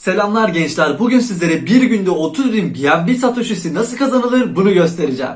Selamlar gençler. Bugün sizlere bir günde 30 bin BNB Satoshi'si nasıl kazanılır bunu göstereceğim.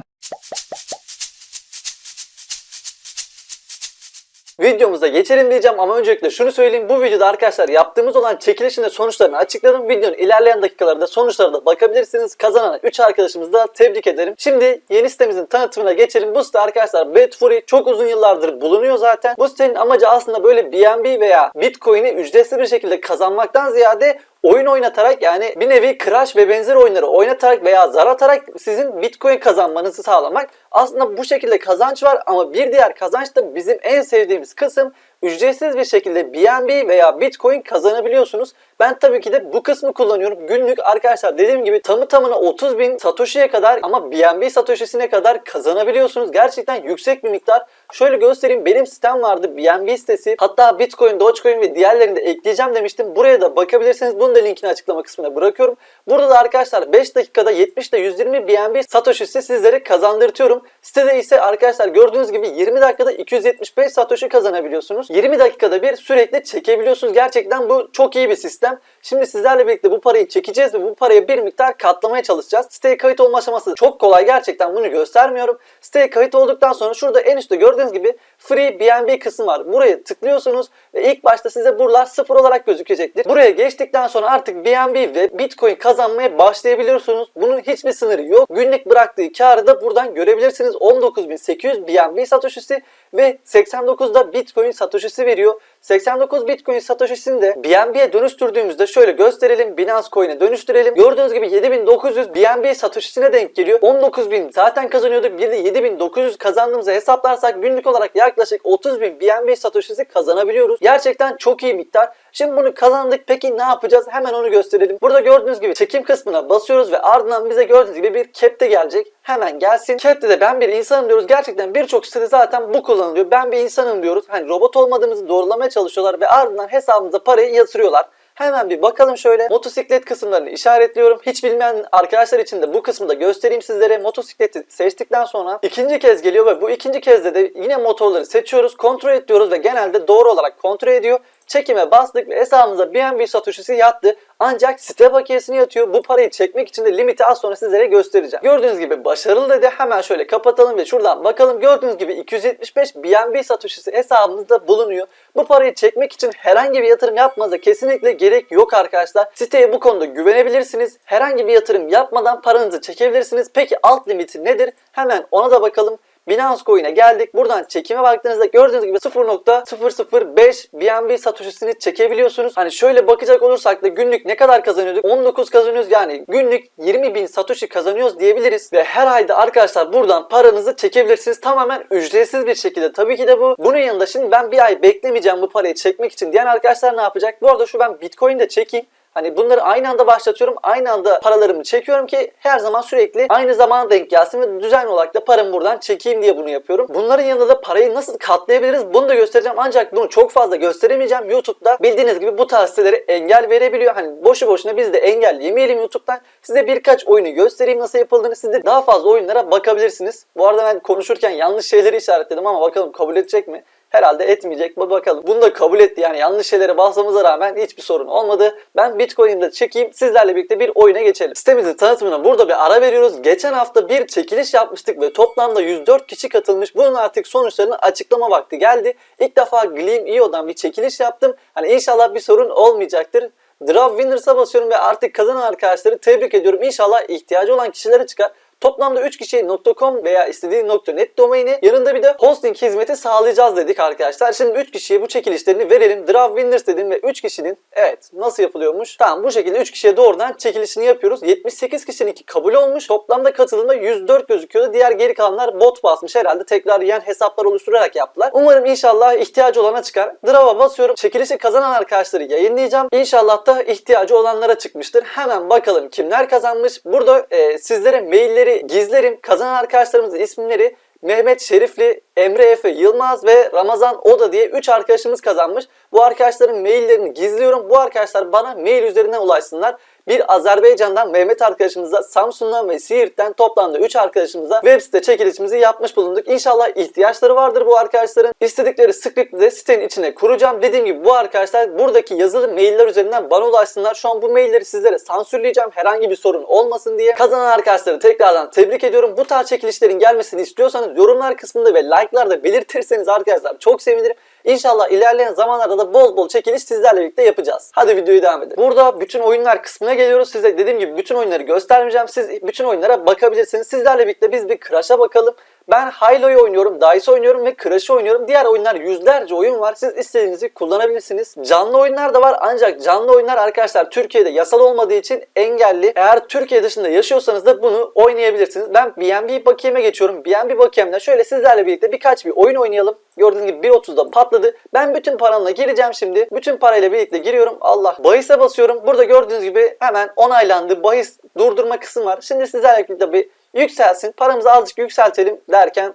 Videomuza geçelim diyeceğim ama öncelikle şunu söyleyeyim. Bu videoda arkadaşlar yaptığımız olan çekilişin sonuçlarını açıkladım. Videonun ilerleyen dakikalarında sonuçlarına bakabilirsiniz. Kazanan 3 arkadaşımızı da tebrik ederim. Şimdi yeni sitemizin tanıtımına geçelim. Bu site arkadaşlar Betfury çok uzun yıllardır bulunuyor zaten. Bu sitenin amacı aslında böyle BNB veya Bitcoin'i ücretsiz bir şekilde kazanmaktan ziyade oyun oynatarak yani bir nevi Crash ve benzeri oyunları oynatarak veya zar atarak sizin Bitcoin kazanmanızı sağlamak. Aslında bu şekilde kazanç var ama bir diğer kazanç da bizim en sevdiğimiz kısım ücretsiz bir şekilde BNB veya Bitcoin kazanabiliyorsunuz. Ben tabii ki de bu kısmı kullanıyorum. Günlük arkadaşlar dediğim gibi tamı tamına 30 bin Satoshi'ye kadar ama BNB Satoshi'sine kadar kazanabiliyorsunuz. Gerçekten yüksek bir miktar. Şöyle göstereyim benim sitem vardı BNB sitesi. Hatta Bitcoin, Dogecoin ve diğerlerini de ekleyeceğim demiştim. Buraya da bakabilirsiniz. Bunun da linkini açıklama kısmına bırakıyorum. Burada da arkadaşlar 5 dakikada 70 ile 120 BNB Satoshi'si sizlere kazandırtıyorum. Sitede ise arkadaşlar gördüğünüz gibi 20 dakikada 275 Satoshi kazanabiliyorsunuz. 20 dakikada bir sürekli çekebiliyorsunuz. Gerçekten bu çok iyi bir sistem. Şimdi sizlerle birlikte bu parayı çekeceğiz ve bu parayı bir miktar katlamaya çalışacağız. Siteye kayıt olma aşaması çok kolay. Gerçekten bunu göstermiyorum. Siteye kayıt olduktan sonra şurada en üstte gördüğünüz gibi Free BNB kısmı var. Buraya tıklıyorsunuz ve ilk başta size buralar sıfır olarak gözükecektir. Buraya geçtikten sonra artık BNB ve Bitcoin kazanmaya başlayabiliyorsunuz. Bunun hiçbir sınırı yok. Günlük bıraktığı karı da buradan görebilirsiniz. 19.800 BNB Satoshi'si ve 89'da Bitcoin Satoshi'si veriyor. 89 Bitcoin Satoshi'sini de BNB'ye dönüştürdüğümüzde şöyle gösterelim. Binance Coin'e dönüştürelim. Gördüğünüz gibi 7900 BNB Satoshi'sine denk geliyor. 19000 zaten kazanıyorduk. Bir de 7900 kazandığımızı hesaplarsak günlük olarak yaklaşık 30.000 BNB Satoshi'si kazanabiliyoruz. Gerçekten çok iyi miktar. Şimdi bunu kazandık. Peki ne yapacağız? Hemen onu gösterelim. Burada gördüğünüz gibi çekim kısmına basıyoruz ve ardından bize gördüğünüz gibi bir cap'te gelecek. Hemen gelsin. Cap'te de ben bir insanım diyoruz. Gerçekten birçok sitede zaten bu kullanılıyor. Ben bir insanım diyoruz. Hani robot olmadığımızı doğrulamaya çalışıyorlar ve ardından hesabımıza parayı yatırıyorlar. Hemen bir bakalım şöyle. Motosiklet kısımlarını işaretliyorum. Hiç bilmeyen arkadaşlar için de bu kısmı da göstereyim sizlere. Motosikleti seçtikten sonra ikinci kez geliyor ve bu ikinci kezde de yine motorları seçiyoruz. Kontrol et diyoruz ve genelde doğru olarak kontrol ediyor. Çekime bastık ve hesabımıza BNB Satoshi'si yattı. Ancak site bakiyesini yatıyor. Bu parayı çekmek için de limiti az sonra sizlere göstereceğim. Gördüğünüz gibi başarılı dedi. Hemen şöyle kapatalım ve şuradan bakalım. Gördüğünüz gibi 275 BNB Satoshi'si hesabımızda bulunuyor. Bu parayı çekmek için herhangi bir yatırım yapmanıza kesinlikle gerek yok arkadaşlar. Siteye bu konuda güvenebilirsiniz. Herhangi bir yatırım yapmadan paranızı çekebilirsiniz. Peki alt limiti nedir? Hemen ona da bakalım. Binance Coin'e geldik. Buradan çekime baktığınızda gördüğünüz gibi 0.005 BNB Satoshi'sini çekebiliyorsunuz. Hani şöyle bakacak olursak da günlük ne kadar kazanıyorduk? 19 kazanıyoruz yani günlük 20 bin Satoshi kazanıyoruz diyebiliriz. Ve her ayda arkadaşlar buradan paranızı çekebilirsiniz. Tamamen ücretsiz bir şekilde. Tabii ki de bu. Bunun yanında şimdi ben bir ay beklemeyeceğim bu parayı çekmek için diyen arkadaşlar ne yapacak? Bu arada şu ben Bitcoin de çekeyim. Hani bunları aynı anda başlatıyorum. Aynı anda paralarımı çekiyorum ki her zaman sürekli aynı zamana denk gelsin ve düzenli olarak da paramı buradan çekeyim diye bunu yapıyorum. Bunların yanında da parayı nasıl katlayabiliriz bunu da göstereceğim. Ancak bunu çok fazla gösteremeyeceğim. YouTube'da bildiğiniz gibi bu tarz sitelere engel verebiliyor. Hani boşu boşuna biz de engel yemeyelim YouTube'dan. Size birkaç oyunu göstereyim nasıl yapıldığını. Siz de daha fazla oyunlara bakabilirsiniz. Bu arada ben konuşurken yanlış şeyleri işaretledim ama bakalım kabul edecek mi? Herhalde etmeyecek. Bu bakalım. Bunu da kabul etti. Yani yanlış şeylere basmamıza rağmen hiçbir sorun olmadı. Ben Bitcoin'imi de çekeyim. Sizlerle birlikte bir oyuna geçelim. Sitemizin tanıtımına burada bir ara veriyoruz. Geçen hafta bir çekiliş yapmıştık ve toplamda 104 kişi katılmış. Bunun artık sonuçlarını açıklama vakti geldi. İlk defa Gleam.io'dan bir çekiliş yaptım. Hani inşallah bir sorun olmayacaktır. Draft Winners'a basıyorum ve artık kazanan arkadaşları tebrik ediyorum. İnşallah ihtiyacı olan kişilere çıkar. Toplamda 3 kişiye .com veya istediği .net domaini yanında bir de hosting hizmeti sağlayacağız dedik arkadaşlar. Şimdi 3 kişiye bu çekilişlerini verelim. Draft Winners dedim ve 3 kişinin evet nasıl yapılıyormuş? Tamam bu şekilde 3 kişiye doğrudan çekilişini yapıyoruz. 78 kişinin kabul olmuş. Toplamda katılımda 104 gözüküyordu. Diğer geri kalanlar bot basmış herhalde. Tekrar yiyen hesaplar oluşturarak yaptılar. Umarım inşallah ihtiyacı olana çıkar. Draft'a basıyorum. Çekilişi kazanan arkadaşları yayınlayacağım. İnşallah da ihtiyacı olanlara çıkmıştır. Hemen bakalım kimler kazanmış. Burada e, sizlere mailleri gizlerim. Kazanan arkadaşlarımızın isimleri Mehmet Şerifli, Emre Efe Yılmaz ve Ramazan Oda diye 3 arkadaşımız kazanmış. Bu arkadaşların maillerini gizliyorum. Bu arkadaşlar bana mail üzerinden ulaşsınlar. Bir Azerbaycan'dan Mehmet arkadaşımıza, Samsun'dan ve Siirt'ten toplamda 3 arkadaşımıza web site çekilişimizi yapmış bulunduk. İnşallah ihtiyaçları vardır bu arkadaşların. İstedikleri script'i de sitenin içine kuracağım. Dediğim gibi bu arkadaşlar buradaki yazılı mailler üzerinden bana ulaşsınlar. Şu an bu mailleri sizlere sansürleyeceğim. Herhangi bir sorun olmasın diye. Kazanan arkadaşları tekrardan tebrik ediyorum. Bu tarz çekilişlerin gelmesini istiyorsanız yorumlar kısmında ve like'larda belirtirseniz arkadaşlar çok sevinirim. İnşallah ilerleyen zamanlarda da bol bol çekiliş sizlerle birlikte yapacağız. Hadi videoyu devam edelim. Burada bütün oyunlar kısmına geliyoruz. Size dediğim gibi bütün oyunları göstermeyeceğim. Siz bütün oyunlara bakabilirsiniz. Sizlerle birlikte biz bir Crash'a bakalım. Ben Halo'yu oynuyorum, Dice oynuyorum ve Crash'ı oynuyorum. Diğer oyunlar yüzlerce oyun var. Siz istediğinizi kullanabilirsiniz. Canlı oyunlar da var ancak canlı oyunlar arkadaşlar Türkiye'de yasal olmadığı için engelli. Eğer Türkiye dışında yaşıyorsanız da bunu oynayabilirsiniz. Ben BNB bakiyeme geçiyorum. BNB bakiyemle şöyle sizlerle birlikte birkaç bir oyun oynayalım. Gördüğünüz gibi 1.30'da patladı. Ben bütün paramla gireceğim şimdi. Bütün parayla birlikte giriyorum. Allah. Bahis'e basıyorum. Burada gördüğünüz gibi hemen onaylandı. Bahis durdurma kısmı var. Şimdi sizlerle birlikte bir yükselsin. Paramızı azıcık yükseltelim derken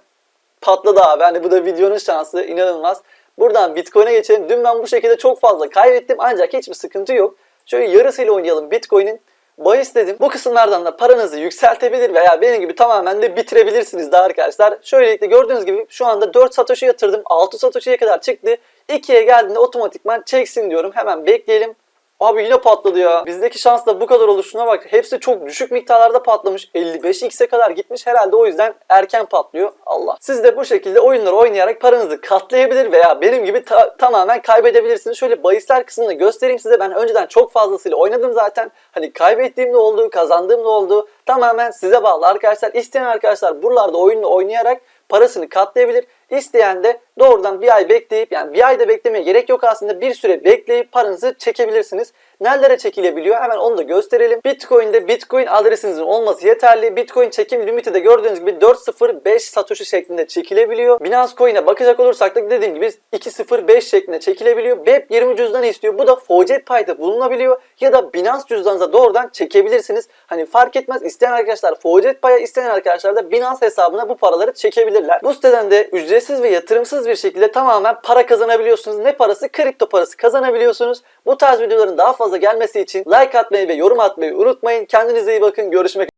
patladı abi. Hani bu da videonun şansı. inanılmaz. Buradan Bitcoin'e geçelim. Dün ben bu şekilde çok fazla kaybettim ancak hiçbir sıkıntı yok. Şöyle yarısıyla oynayalım Bitcoin'in. Bahis dedim. Bu kısımlardan da paranızı yükseltebilir veya benim gibi tamamen de bitirebilirsiniz de arkadaşlar. Şöylelikle gördüğünüz gibi şu anda 4 satoshi yatırdım. 6 satoshi'ye kadar çıktı. 2'ye geldiğinde otomatikman çeksin diyorum. Hemen bekleyelim. Abi yine patladı ya. Bizdeki şans da bu kadar olur. Şuna bak. Hepsi çok düşük miktarlarda patlamış. 55x'e kadar gitmiş. Herhalde o yüzden erken patlıyor. Allah. Siz de bu şekilde oyunları oynayarak paranızı katlayabilir veya benim gibi ta- tamamen kaybedebilirsiniz. Şöyle bahisler kısmını göstereyim size. Ben önceden çok fazlasıyla oynadım zaten. Hani kaybettiğim de oldu, kazandığım da oldu. Tamamen size bağlı arkadaşlar. İsteyen arkadaşlar buralarda oyunu oynayarak parasını katlayabilir. İsteyen de doğrudan bir ay bekleyip yani bir ayda beklemeye gerek yok aslında bir süre bekleyip paranızı çekebilirsiniz. Nerelere çekilebiliyor hemen onu da gösterelim. Bitcoin'de Bitcoin adresinizin olması yeterli. Bitcoin çekim limiti de gördüğünüz gibi 405 satoshi şeklinde çekilebiliyor. Binance Coin'e bakacak olursak da dediğim gibi 205 şeklinde çekilebiliyor. BEP20 cüzdanı istiyor. Bu da Faucet Pay'da bulunabiliyor. Ya da Binance cüzdanınıza doğrudan çekebilirsiniz. Hani fark etmez isteyen arkadaşlar Faucet Pay'a isteyen arkadaşlar da Binance hesabına bu paraları çekebilirler. Bu siteden de ücretsiz ve yatırımsız bir şekilde tamamen para kazanabiliyorsunuz. Ne parası? Kripto parası kazanabiliyorsunuz. Bu tarz videoların daha fazla gelmesi için like atmayı ve yorum atmayı unutmayın. Kendinize iyi bakın. Görüşmek